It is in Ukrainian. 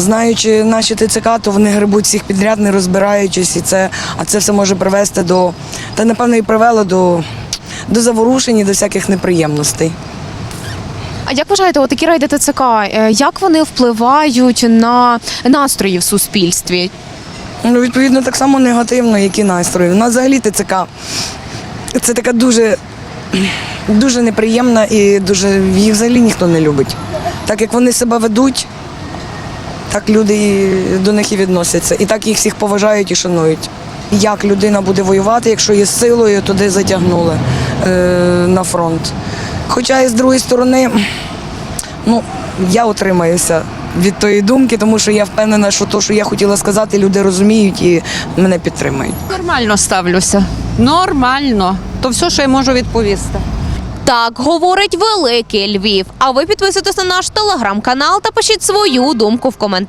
Знаючи наші ТЦК, то вони грибуть всіх підряд, не розбираючись, і це, а це все може привести до, та напевно і привело до, до заворушень і до всяких неприємностей. А як вважаєте, от такі рейди ТЦК, е, як вони впливають на настрої в суспільстві? Ну, відповідно, так само негативно, які настрої. У нас взагалі ТЦК. Це така дуже, дуже неприємна і дуже їх взагалі ніхто не любить. Так як вони себе ведуть, так люди до них і відносяться. І так їх всіх поважають і шанують. Як людина буде воювати, якщо її силою туди затягнули е, на фронт. Хоча і з другої сторони, ну, я утримаюся від тої думки, тому що я впевнена, що те, що я хотіла сказати, люди розуміють і мене підтримують. Нормально ставлюся. Нормально. То все, що я можу відповісти. Так говорить великий Львів. А ви підписуйтесь на наш телеграм-канал та пишіть свою думку в коментарях.